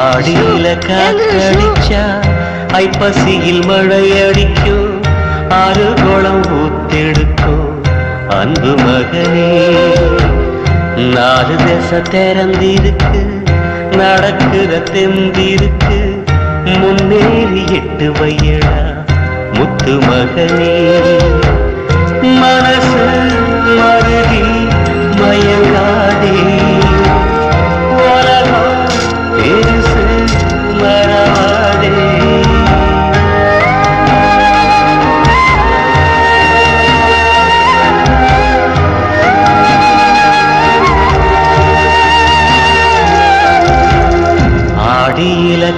ஆடியில காத்தடிச்சா ஐப்பசியில் மழை அடிக்கும் ஆறு குளம் ஊத்தெடுக்கும் அன்பு மகனே. நாலு தேச திறந்திருக்கு நடக்கிற தெந்திருக்கு முன்னேறி எட்டு வையடா முத்து மகனே. மனசு மருதி மயங்காதே.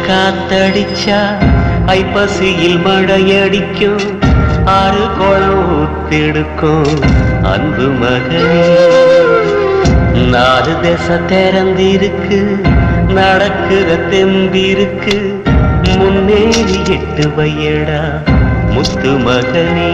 காத்தடிச்சா ஐப்பசியில் மழையடிக்கும். ஆறு குளம் ஒத்தெடுக்கும் அன்பு மகனே நாலு தேச திறந்திருக்கு நடக்கிற தெம்பிருக்கு. முன்னேறி எட்டு வையடா முத்து மகனே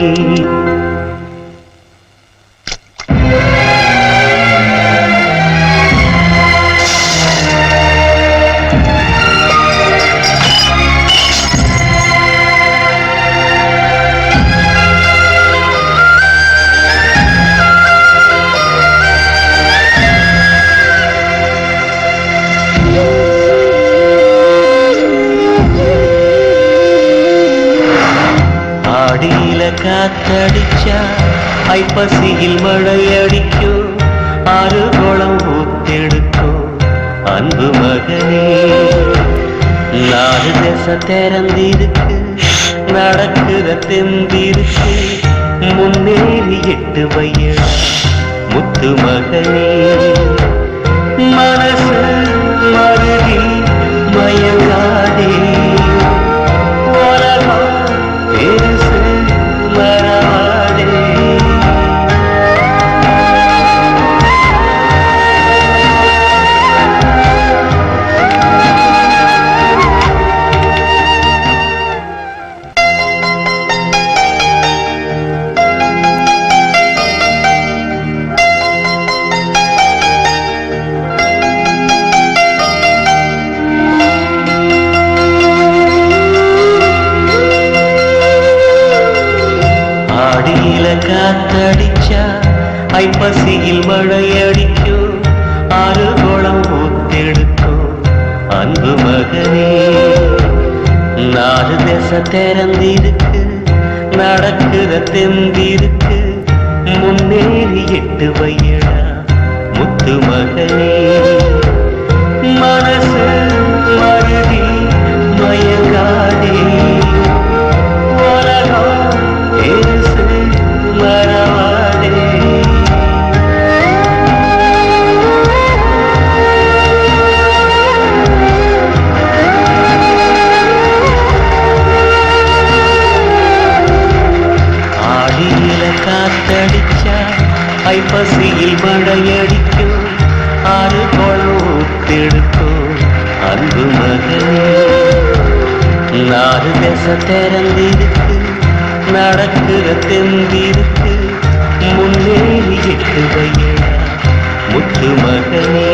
காத்தடிச்சா ஐப்பசியில் மழை அடிக்கும் ஆறு குளம் ஊத்தெடுக்கும் அன்பு மகனே நாலு தேச திறந்திருக்கு நடக்கிற தெந்திருக்கு முன்னேறி எட்டு வையடா முத்து மகனே மனசு மறு ஆடியில காத்தடிச்சா ஐப்பசியில் மழை அடிக்கும் ஆறு குளம் ஊத்தெடுக்கும் அன்பு மகனே. நாலு தேச திறந்திருக்கு நடக்குத தெந்திருக்கு முன்னேறி எட்டு வையடா முத்து மகனே. ஐப்பசியில் மழையடிக்கும் ஆறு கொழுத்தெடுக்கும் அன்பு மகன். நாலு தேச திறந்திருக்கு நடக்கிற தெந்திருக்கு முன்னேறி எட்டு வையடா முத்து மகனே.